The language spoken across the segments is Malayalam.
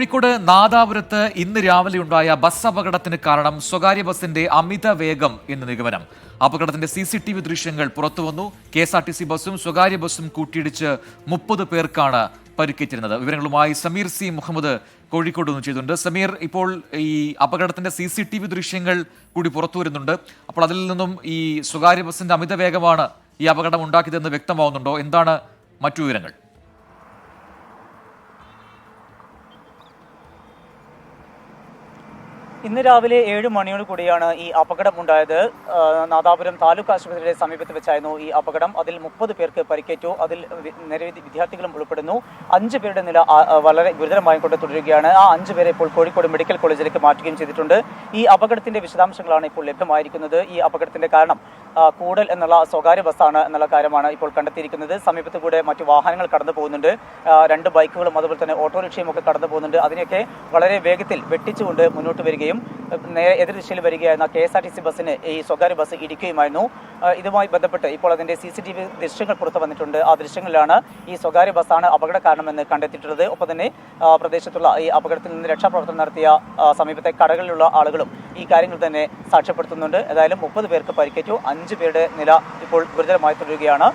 കോഴിക്കോട് നാദാപുരത്ത് ഇന്ന് രാവിലെ ഉണ്ടായ ബസ് അപകടത്തിന് കാരണം സ്വകാര്യ ബസിന്റെ അമിത വേഗം എന്ന് നിഗമനം. അപകടത്തിന്റെ സി സി ടി വി ദൃശ്യങ്ങൾ പുറത്തുവന്നു. K S R T C ബസ്സും സ്വകാര്യ ബസ്സും കൂട്ടിയിടിച്ച് മുപ്പത് പേർക്കാണ് പരിക്കേറ്റിരുന്നത്. വിവരങ്ങളുമായി സമീർ സി മുഹമ്മദ് കോഴിക്കോട് നിന്ന് ചെയ്തിട്ടുണ്ട് സമീർ ഇപ്പോൾ ഈ അപകടത്തിന്റെ സി സി ടി വി ദൃശ്യങ്ങൾ കൂടി പുറത്തു വരുന്നുണ്ട്. അപ്പോൾ അതിൽ നിന്നും ഈ സ്വകാര്യ ബസിന്റെ അമിത വേഗമാണ് ഈ അപകടം ഉണ്ടാക്കിയതെന്ന് വ്യക്തമാവുന്നുണ്ടോ? എന്താണ് മറ്റു വിവരങ്ങൾ? ഇന്ന് രാവിലെ ഏഴ് മണിയോട് കൂടിയാണ് ഈ അപകടം ഉണ്ടായത്. നാദാപുരം താലൂക്ക് ആശുപത്രിയുടെ സമീപത്ത് വെച്ചായിരുന്നു ഈ അപകടം. അതിൽ മുപ്പത് പേർക്ക് പരിക്കേറ്റു. അതിൽ നിരവധി വിദ്യാർത്ഥികളും ഉൾപ്പെടുന്നു. അഞ്ച് പേരുടെ നില വളരെ ഗുരുതരമായി കൊണ്ട് തുടരുകയാണ്. ആ അഞ്ച് പേരെ ഇപ്പോൾ കോഴിക്കോട് മെഡിക്കൽ കോളേജിലേക്ക് മാറ്റുകയും ചെയ്തിട്ടുണ്ട്. ഈ അപകടത്തിന്റെ വിശദാംശങ്ങളാണ് ഇപ്പോൾ ലഭ്യമായിരിക്കുന്നത്. ഈ അപകടത്തിന്റെ കാരണം കൂടൽ എന്നുള്ള സ്വകാര്യ ബസ്സാണ് എന്നുള്ള കാര്യമാണ് ഇപ്പോൾ കണ്ടെത്തിയിരിക്കുന്നത്. സമീപത്ത് കൂടെ മറ്റു വാഹനങ്ങൾ കടന്നു പോകുന്നുണ്ട്. രണ്ട് ബൈക്കുകളും അതുപോലെ തന്നെ ഓട്ടോറിക്ഷയും ഒക്കെ കടന്നു പോകുന്നുണ്ട്. അതിനെയൊക്കെ വളരെ വേഗത്തിൽ വെട്ടിച്ചുകൊണ്ട് മുന്നോട്ട് വരികയും നേരെ എതിർ ദിശയിൽ വരികയായിരുന്ന K S R T C ബസ്സിന് ഈ സ്വകാര്യ ബസ് ഇടിക്കുകയുമായിരുന്നു. ഇതുമായി ബന്ധപ്പെട്ട് ഇപ്പോൾ അതിന്റെ സി സി ടി വി ദൃശ്യങ്ങൾ പുറത്തു വന്നിട്ടുണ്ട്. ആ ദൃശ്യങ്ങളിലാണ് ഈ സ്വകാര്യ ബസ്സാണ് അപകട കാരണമെന്ന് കണ്ടെത്തിയിട്ടുള്ളത്. ഒപ്പം തന്നെ പ്രദേശത്തുള്ള ഈ അപകടത്തിൽ നിന്ന് രക്ഷാപ്രവർത്തനം നടത്തിയ സമീപത്തെ കടകളിലുള്ള ആളുകളും ഈ കാര്യങ്ങൾ തന്നെ സാക്ഷ്യപ്പെടുത്തുന്നുണ്ട്. ഏതായാലും മുപ്പത് പേർക്ക് പരിക്കേറ്റു. അഞ്ച് പേരുടെ നില ഇപ്പോൾ ഗുരുതരമായി തുടരുകയാണ്.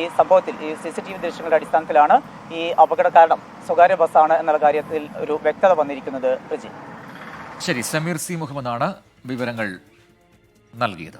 ഈ സംഭവത്തിൽ ഈ സി സി ടി വി ദൃശ്യങ്ങളുടെ അടിസ്ഥാനത്തിലാണ് ഈ അപകട കാരണം സ്വകാര്യ ബസ്സാണ് എന്നുള്ള കാര്യത്തിൽ ഒരു വ്യക്തത വന്നിരിക്കുന്നത്. റിജി. ശരി സമീർ സി മുഹമ്മദാണ് വിവരങ്ങൾ നൽകിയത്.